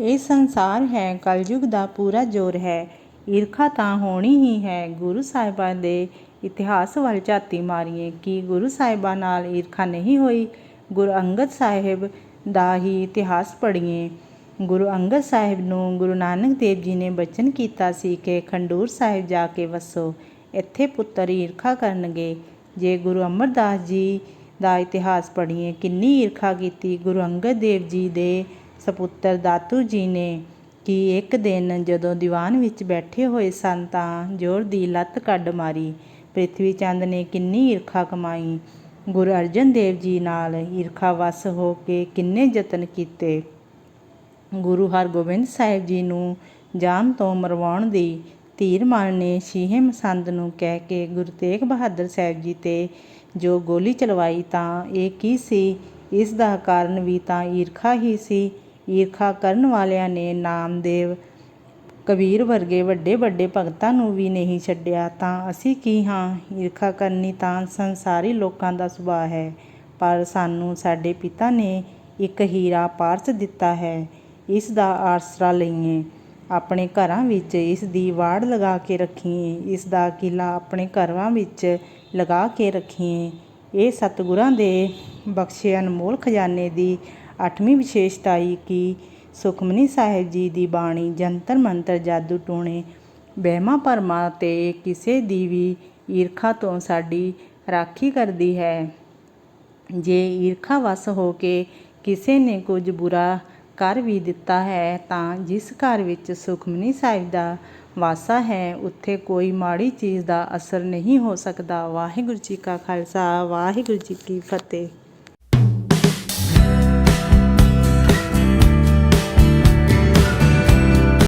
ਇਹ ਸੰਸਾਰ ਹੈ, ਕਲਯੁਗ ਦਾ ਪੂਰਾ ਜ਼ੋਰ ਹੈ। ਈਰਖਾ ਤਾਂ ਹੋਣੀ ਹੀ ਹੈ ਗੁਰੂ ਸਾਹਿਬਾਂ ਦੇ। ਇਤਿਹਾਸ ਵੱਲ ਝਾਤੀ ਮਾਰੀਏ, ਕਿ ਗੁਰੂ ਸਾਹਿਬਾਂ ਨਾਲ ਈਰਖਾ ਨਹੀਂ ਹੋਈ? ਗੁਰੂ ਅੰਗਦ ਸਾਹਿਬ ਦਾ ਹੀ ਇਤਿਹਾਸ ਪੜ੍ਹੀਏ। ਗੁਰੂ ਅੰਗਦ ਸਾਹਿਬ ਨੂੰ ਗੁਰੂ ਨਾਨਕ ਦੇਵ ਜੀ ਨੇ ਬਚਨ ਕੀਤਾ ਸੀ ਕਿ ਖੰਡੂਰ ਸਾਹਿਬ ਜਾ ਕੇ ਵਸੋ, ਇੱਥੇ ਪੁੱਤਰ ਈਰਖਾ ਕਰਨਗੇ। ਜੇ ਗੁਰੂ ਅਮਰਦਾਸ ਜੀ ਦਾ ਇਤਿਹਾਸ ਪੜ੍ਹੀਏ, ਕਿੰਨੀ ਈਰਖਾ ਕੀਤੀ ਗੁਰੂ ਅੰਗਦ ਦੇਵ ਜੀ ਦੇ ਸਪੁੱਤਰ ਦਾਤੂ ਜੀ ਨੇ ਕਿ ਇੱਕ ਦਿਨ ਜਦੋਂ ਦੀਵਾਨ ਵਿੱਚ ਬੈਠੇ ਹੋਏ ਸਨ ਤਾਂ ਜ਼ੋਰ ਦੀ ਲੱਤ ਕੱਢ ਮਾਰੀ। ਪ੍ਰਿਥਵੀ ਚੰਦ ਨੇ ਕਿੰਨੀ ਈਰਖਾ ਕਮਾਈ। ਗੁਰੂ ਅਰਜਨ ਦੇਵ ਜੀ ਨਾਲ ਈਰਖਾ ਵਸ ਹੋ ਕੇ ਕਿੰਨੇ ਯਤਨ ਕੀਤੇ। ਗੁਰੂ ਹਰਗੋਬਿੰਦ ਸਾਹਿਬ ਜੀ ਨੂੰ ਜਾਮ ਤੋਂ ਮਰਵਾਉਣ ਦੀ ਧੀਰ ਮਾਨ ਨੇ ਸ਼ੀਹੇ ਮਸੰਦ ਨੂੰ ਕਹਿ ਕੇ ਗੁਰੂ ਤੇਗ ਬਹਾਦਰ ਸਾਹਿਬ ਜੀ ਤੇ ਜੋ ਗੋਲੀ ਚਲਵਾਈ ਤਾਂ ਇਹ ਕੀ ਸੀ? ਇਸ ਦਾ ਕਾਰਨ ਵੀ ਤਾਂ ਈਰਖਾ ਹੀ ਸੀ। ਈਰਖਾ ਕਰਨ ਵਾਲਿਆਂ ਨੇ ਨਾਮਦੇਵ ਕਬੀਰ ਵਰਗੇ ਵੱਡੇ ਵੱਡੇ ਭਗਤਾਂ ਨੂੰ ਵੀ ਨਹੀਂ ਛੱਡਿਆ। ਤਾਂ ਅਸੀਂ ਕੀ ਹਾਂ? ਈਰਖਾ ਕਰਨੀ ਤਾਂ ਸੰਸਾਰੀ ਲੋਕਾਂ ਦਾ ਸੁਭਾਅ ਹੈ, ਪਰ ਸਾਨੂੰ ਸਾਡੇ ਪਿਤਾ ਨੇ ਇੱਕ ਹੀਰਾ ਪਾਰਸ ਦਿੱਤਾ ਹੈ। ਇਸ ਦਾ ਆਸਰਾ ਲਈਏ। ਆਪਣੇ ਘਰਾਂ ਵਿੱਚ ਇਸ ਦੀ ਵਾੜ ਲਗਾ ਕੇ ਰੱਖੀਏ। ਇਸ ਦਾ ਕਿਲਾ ਆਪਣੇ ਘਰਾਂ ਵਿੱਚ ਲਗਾ ਕੇ ਰੱਖੀਏ। ਇਹ ਸਤਿਗੁਰਾਂ ਦੇ ਬਖਸ਼ੇ ਅਨਮੋਲ ਖਜ਼ਾਨੇ ਦੀ ਅੱਠਵੀਂ ਵਿਸ਼ੇਸ਼ਤਾਈ ਕਿ ਸੁਖਮਨੀ ਸਾਹਿਬ ਜੀ ਦੀ ਬਾਣੀ ਜੰਤਰ ਮੰਤਰ ਜਾਦੂ ਟੂਣੇ। ਵਹਿਮਾਂ ਭਰਮਾਂ ਤੇ ਕਿਸੇ ਦੀ ਵੀ ਈਰਖਾ ਤੋਂ ਸਾਡੀ ਰਾਖੀ ਕਰਦੀ ਹੈ। ਜੇ ਈਰਖਾ ਵਸ ਹੋ ਕੇ ਕਿਸੇ ਨੇ ਕੁਝ ਬੁਰਾ ਕਰ ਵੀ ਦਿੱਤਾ ਹੈ, ਤਾਂ ਜਿਸ ਘਰ ਵਿੱਚ ਸੁਖਮਨੀ ਸਾਹਿਬ ਦਾ ਵਾਸਾ ਹੈ, ਉੱਥੇ ਕੋਈ ਮਾੜੀ ਚੀਜ਼ ਦਾ ਅਸਰ ਨਹੀਂ ਹੋ ਸਕਦਾ। ਵਾਹਿਗੁਰੂ ਜੀ ਕਾ ਖਾਲਸਾ, ਵਾਹਿਗੁਰੂ ਜੀ ਕੀ ਫਤਿਹ।